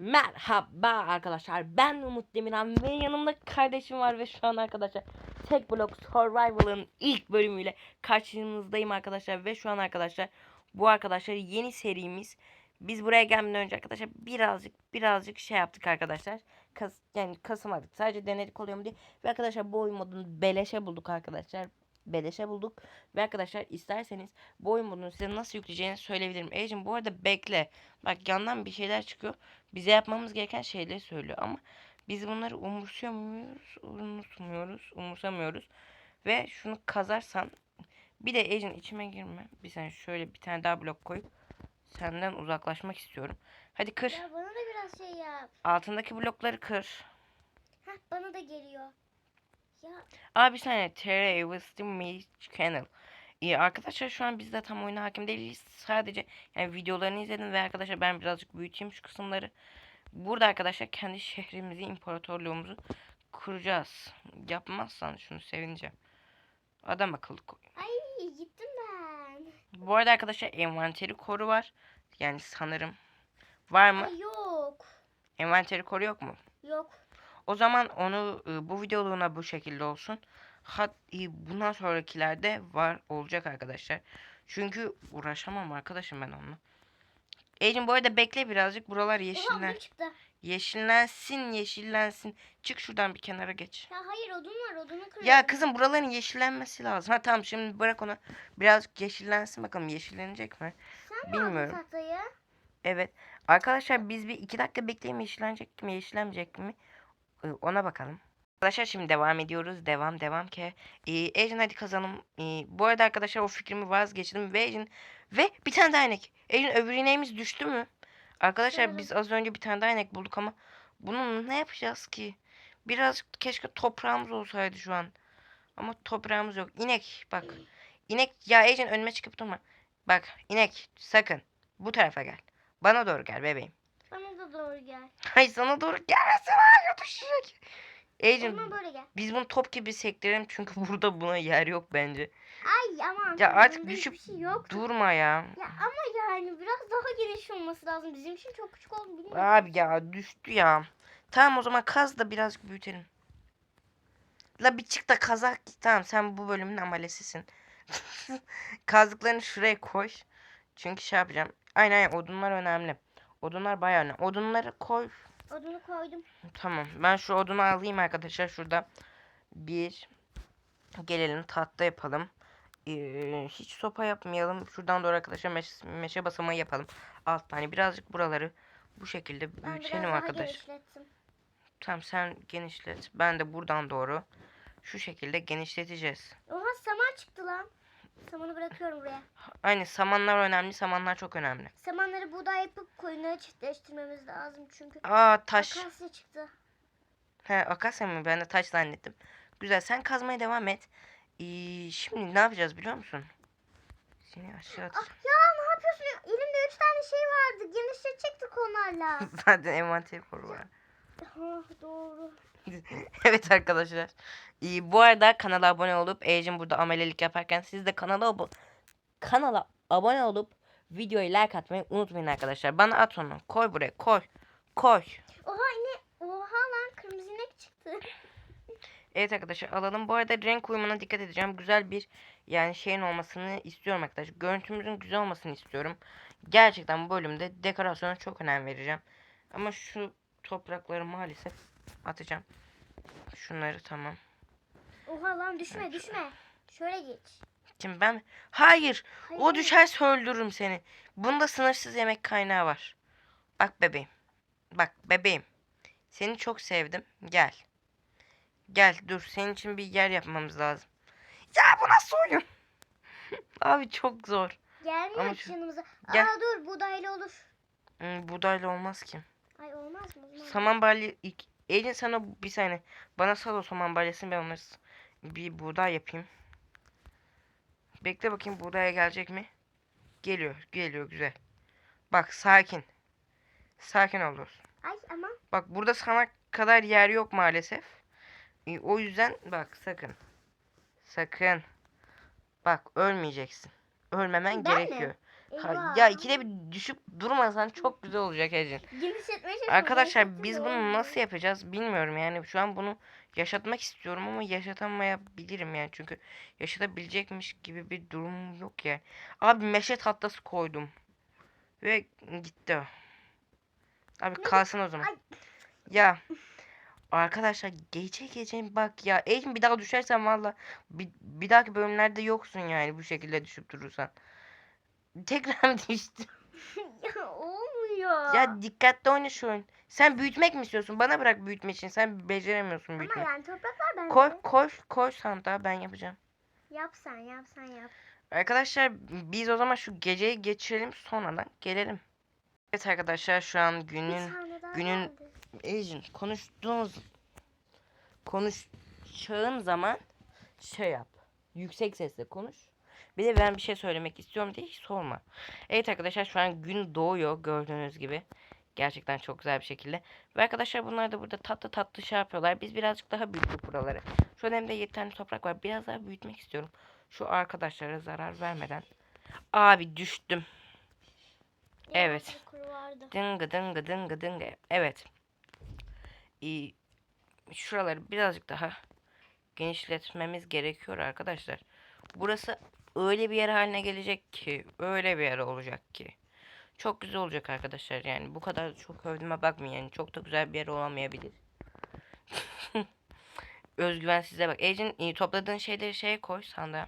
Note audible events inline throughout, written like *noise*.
Merhaba arkadaşlar ben Umut Demirhan ve yanımda kardeşim var ve şu an arkadaşlar Tek Block Survival'ın ilk bölümüyle karşınızdayım arkadaşlar ve şu an arkadaşlar bu arkadaşlar yeni serimiz. Biz buraya gelmeden önce arkadaşlar birazcık birazcık şey yaptık arkadaşlar. Kas, yani kasamadık sadece denedik oluyor mu diye. Ve arkadaşlar bu oyun modunu beleşe bulduk arkadaşlar beleşe bulduk ve arkadaşlar isterseniz bu oyun modunu size nasıl yükleyeceğini söyleyebilirim. Ecim bu arada bekle. Bak yandan bir şeyler çıkıyor. Bize yapmamız gereken şeyleri söylüyor ama biz bunları umursuyor muyuz? Unutmuyoruz. Umursamıyoruz. Ve şunu kazarsan bir de Ecin içime girme. Bir saniye şöyle bir tane daha blok koyup senden uzaklaşmak istiyorum. Hadi kır. Ya bana da biraz şey yap. Altındaki blokları kır. Heh bana da geliyor. Ya Aa bir saniye. Mage Channel. İyi arkadaşlar şu an biz de tam oyuna hakim değiliz. Sadece yani videolarını izledim ve arkadaşlar ben birazcık büyüteyim şu kısımları. Burada arkadaşlar kendi şehrimizi, imparatorluğumuzu kuracağız. Yapmazsan şunu sevineceğim. Adam akıllı koy. ay gittim ben. Bu arada arkadaşlar envanteri koru var. Yani sanırım. Var mı? Ay yok. Envanteri koru yok mu? Yok. O zaman onu e, bu videoluğuna bu şekilde olsun. Hat e, bundan sonrakilerde var olacak arkadaşlar. Çünkü uğraşamam arkadaşım ben onunla. Ecin bu arada bekle birazcık. Buralar odun çıktı. Yeşillensin, yeşillensin. Çık şuradan bir kenara geç. Ya hayır odun var odunu kırıyorum. Ya kızım buraların yeşillenmesi lazım. Ha tamam şimdi bırak onu. Birazcık yeşillensin bakalım yeşillenecek mi? Sen mi bilmiyorum. tahtayı? Evet. Arkadaşlar biz bir iki dakika bekleyelim yeşillenecek mi yeşillenmeyecek mi? Ee, Ona bakalım. Arkadaşlar şimdi devam ediyoruz. Devam devam ki. Ee, Ejin hadi kazanım. Ee, bu arada arkadaşlar o fikrimi vazgeçtim. Ve Ejin ve bir tane daha inek. Ejin öbür ineğimiz düştü mü? Arkadaşlar biz az önce bir tane daha inek bulduk ama bunun ne yapacağız ki? Birazcık keşke toprağımız olsaydı şu an. Ama toprağımız yok. İnek bak. İnek ya Ejin önüme çıkıp durma. Bak inek sakın bu tarafa gel. Bana doğru gel bebeğim. Bana doğru gel. Hay sana doğru gelmesin. Hayır düşecek. Gel. biz bunu top gibi sektirelim çünkü burada buna yer yok bence. Ay aman. Ya artık düşüp şey yok. Durma ya. Ya ama yani biraz daha geniş olması lazım. Bizim için çok küçük oldu bilmiyorum. Abi ya düştü ya. Tamam o zaman kaz da birazcık büyütelim. La bir çık da kazak. Tamam sen bu bölümün amalesisin. *laughs* Kazdıklarını şuraya koy. Çünkü şey yapacağım. Aynen aynen odunlar önemli. Odunlar bayağı önemli. Odunları koy. Odunu koydum. Tamam. Ben şu odunu alayım arkadaşlar. Şurada bir gelelim tahta yapalım. Ee, hiç sopa yapmayalım. Şuradan doğru arkadaşlar meş- meşe basamağı yapalım. Alt tane birazcık buraları bu şekilde büyütelim arkadaş. Tamam sen genişlet. Ben de buradan doğru şu şekilde genişleteceğiz. Oha saman çıktı lan. Samanı bırakıyorum buraya. Aynı samanlar önemli. Samanlar çok önemli. Samanları buğday yapıp koyunları çiftleştirmemiz lazım çünkü. Aa taş. Akasya çıktı. He akasya mı? Ben de taş zannettim. Güzel sen kazmaya devam et. Ee, şimdi ne yapacağız biliyor musun? Seni aşağı Ah, atacağım. ya ne yapıyorsun? ya? Elimde üç tane şey vardı. Genişletecektik onlarla. *laughs* Zaten envanter koru var. ha, doğru. *laughs* evet arkadaşlar. Ee, bu arada kanala abone olup Ejin burada amelelik yaparken siz de kanala abo- kanala abone olup videoyu like atmayı unutmayın arkadaşlar. Bana at onu. Koy buraya. Koy. Koy. Oha yine oha lan kırmızı inek çıktı. Evet arkadaşlar alalım. Bu arada renk uyumuna dikkat edeceğim. Güzel bir yani şeyin olmasını istiyorum arkadaşlar. Görüntümüzün güzel olmasını istiyorum. Gerçekten bu bölümde dekorasyona çok önem vereceğim. Ama şu toprakları maalesef atacağım. Şunları tamam. Oha lan düşme düşme. Şöyle geç. Şimdi ben hayır Hayır, o düşerse öldürürüm seni. Bunda sınırsız yemek kaynağı var. Bak bebeğim. Bak bebeğim. Seni çok sevdim. Gel. Gel dur senin için bir yer yapmamız lazım. Ya bu nasıl oyun? *laughs* Abi çok zor. Gelmiyor Ama şu- yanımıza. Gel. Aa dur buğdaylı olur. Hmm, buğdayla olmaz ki. Ay olmaz mı? Saman balya... ilk- Elin sana bir saniye. Bana sal o saman balyasını ben onları bir buğday yapayım. Bekle bakayım buğdaya gelecek mi? Geliyor. Geliyor güzel. Bak sakin. Sakin ol dostum. Ay aman. Bak burada sana kadar yer yok maalesef. E, o yüzden bak sakın. Sakın. Bak ölmeyeceksin. Ölmemen Ben mi? Ha, ya ikide bir düşüp durmasan çok güzel olacak Ecin. Arkadaşlar biz bunu nasıl yapacağız bilmiyorum yani şu an bunu yaşatmak istiyorum ama yaşatamayabilirim yani çünkü yaşatabilecekmiş gibi bir durum yok yani. Abi meşe tahtası koydum ve gitti o. Abi kalsın o zaman. Ay. Ya arkadaşlar gece gece bak ya Ecin bir daha düşersen valla bir, bir dahaki bölümlerde yoksun yani bu şekilde düşüp durursan. Tekrar *laughs* düştüm. ya olmuyor. Ya dikkatli oyna şu oyun. Sen büyütmek mi istiyorsun? Bana bırak büyütme için. Sen beceremiyorsun Ama büyütmek. yani topraklar bende. Koy koy koy sandığa ben yapacağım. Yap sen yap. Arkadaşlar biz o zaman şu geceyi geçirelim sonradan gelelim. Evet arkadaşlar şu an günün günün-. Ejin konuştuğunuz konuşacağın zaman şey yap. Yüksek sesle konuş. Bir de ben bir şey söylemek istiyorum diye hiç sorma. Evet arkadaşlar şu an gün doğuyor gördüğünüz gibi. Gerçekten çok güzel bir şekilde. Ve arkadaşlar bunlar da burada tatlı tatlı şey yapıyorlar. Biz birazcık daha büyüttük buraları. Şu an elimde 7 tane toprak var. Biraz daha büyütmek istiyorum. Şu arkadaşlara zarar vermeden. Abi düştüm. Evet. Dıngı dıngı dıngı dıngı. Evet. İyi. Şuraları birazcık daha genişletmemiz gerekiyor arkadaşlar. Burası öyle bir yer haline gelecek ki, öyle bir yer olacak ki. Çok güzel olacak arkadaşlar yani. Bu kadar çok övdüğüme bakmayın yani. Çok da güzel bir yer olamayabilir. *laughs* Özgüven size bak. Ecin iyi topladığın şeyleri şeye koy sandığa.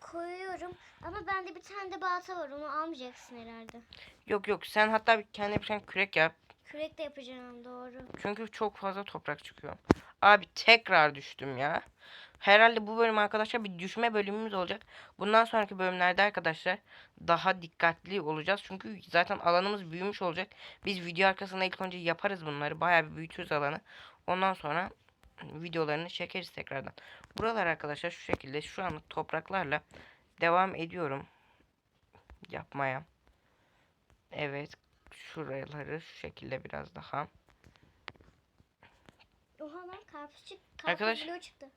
Koyuyorum ama bende bir tane de balta var onu almayacaksın herhalde. Yok yok sen hatta bir kendine bir tane kürek yap. Kürek de yapacağım doğru. Çünkü çok fazla toprak çıkıyor. Abi tekrar düştüm ya. Herhalde bu bölüm arkadaşlar bir düşme bölümümüz olacak. Bundan sonraki bölümlerde arkadaşlar daha dikkatli olacağız. Çünkü zaten alanımız büyümüş olacak. Biz video arkasında ilk önce yaparız bunları. Bayağı bir büyütürüz alanı. Ondan sonra videolarını çekeriz tekrardan. Buralar arkadaşlar şu şekilde şu anlık topraklarla devam ediyorum yapmaya. Evet. Şuraları şu şekilde biraz daha. Oha lan karpuz çıktı. Karpuz Arkadaş- çıktı.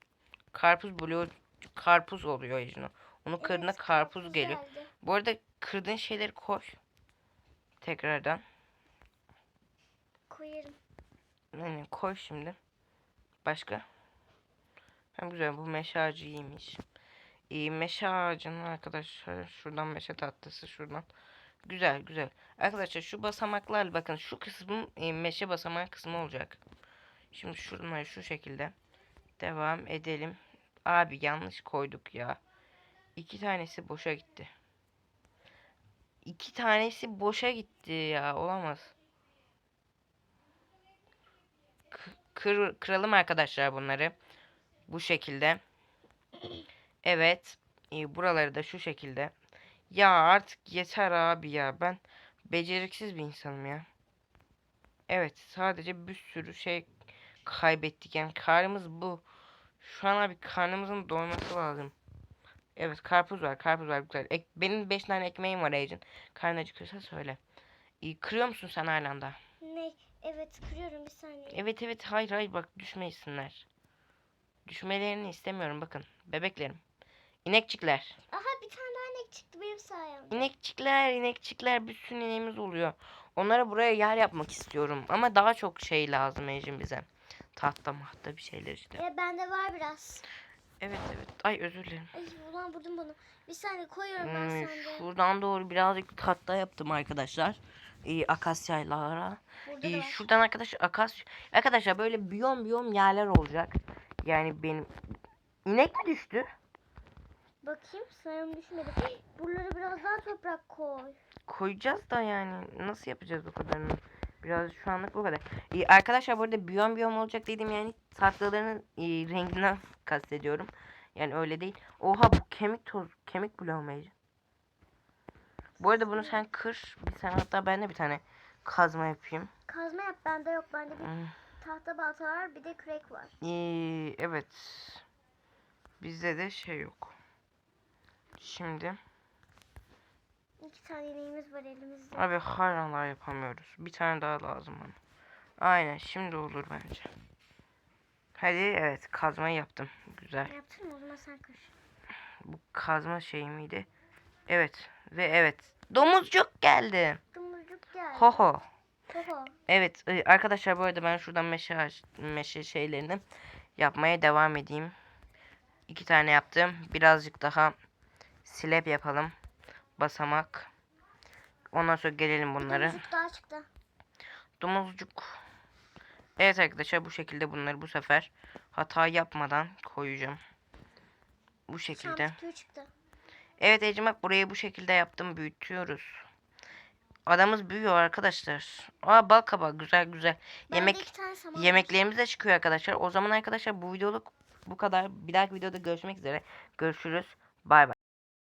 Karpuz buluyor. Karpuz oluyor Ejno. Onu kırdığında Evet, karpuz geliyor. geldi. Bu arada kırdığın şeyleri koy. Tekrardan. Koyarım. Yani koy şimdi. Başka? Hem güzel bu meşe ağacı iyiymiş. İyi meşe ağacının arkadaşlar şuradan meşe tatlısı şuradan. Güzel güzel. Arkadaşlar şu basamaklar bakın şu kısmın e, meşe basamağı kısmı olacak. Şimdi şuradan şu şekilde devam edelim. Abi yanlış koyduk ya. İki tanesi boşa gitti. İki tanesi boşa gitti ya olamaz. Kır, kıralım arkadaşlar bunları. Bu şekilde. Evet. e, buraları da şu şekilde. Ya artık yeter abi ya. Ben beceriksiz bir insanım ya. Evet. Sadece bir sürü şey kaybettik. Yani karnımız bu. Şu an abi karnımızın doyması lazım. Evet karpuz var. Karpuz var. Güzel. Ek- benim 5 tane ekmeğim var Ejin. Karnın acıkırsa söyle. E, kırıyor musun sen hala da? Ne? Evet kırıyorum bir saniye. Evet evet hayır hayır bak düşmesinler. Düşmelerini istemiyorum bakın. Bebeklerim. İnekçikler. Aha bir tane daha inek çıktı benim sayemde. İnekçikler, inekçikler bir sürü ineğimiz oluyor. Onlara buraya yer yapmak istiyorum. Ama daha çok şey lazım Ecin bize. Tahta mahta bir şeyler işte. E bende var biraz. Evet evet. Ay özür dilerim. Ay ulan vurdum bunu. Bir saniye koyuyorum ben Hmm, sende. şuradan doğru birazcık tahta yaptım arkadaşlar. Ee, akasyalara. Burada Ee, şuradan arkadaşlar akas arkadaşlar böyle biyom biyom yerler olacak. Yani benim inek mi düştü? Bakayım sayım düşmedi. Buralara biraz daha toprak koy. Koyacağız da yani nasıl yapacağız o kadarını? Biraz şu anlık bu kadar. Ee, arkadaşlar burada biyom biyom olacak dedim yani tahtaların e, renginden kastediyorum. Yani öyle değil. Oha bu kemik toz, kemik bloğu mu Ece? Bu arada bunu sen kır. Bir sen hatta ben de bir tane kazma yapayım. Kazma yap bende yok. Bende bir Hmm. tahta balta var bir de kürek var. Ee, evet. Bizde de şey yok. Şimdi İki tane ineğimiz var elimizde. abi hayranlar yapamıyoruz. Bir tane daha lazım bana. Aynen şimdi olur bence. Hadi evet kazmayı yaptım. Güzel. Yaptın mı? O zaman sen kır. Bu kazma şey miydi? Evet ve evet Domuzcuk geldi. Domuzcuk geldi. Ho ho. Ho. Evet e, arkadaşlar bu arada ben şuradan meşe, meşe şeylerini yapmaya devam edeyim. İki tane yaptım. Birazcık daha slab yapalım. Basamak. Ondan sonra gelelim bunları. Domuzcuk daha çıktı. Domuzcuk. Evet arkadaşlar bu şekilde bunları bu sefer hata yapmadan koyacağım. Bu şekilde. Evet Ecem bak burayı bu şekilde yaptım büyütüyoruz. Adamız büyüyor arkadaşlar. Aa bal kabağı güzel güzel. Bende Yemek. Yemeklerimiz de çıkıyor arkadaşlar. O zaman arkadaşlar bu videoluk bu kadar. Bir dahaki videoda görüşmek üzere. Görüşürüz. Bay bay.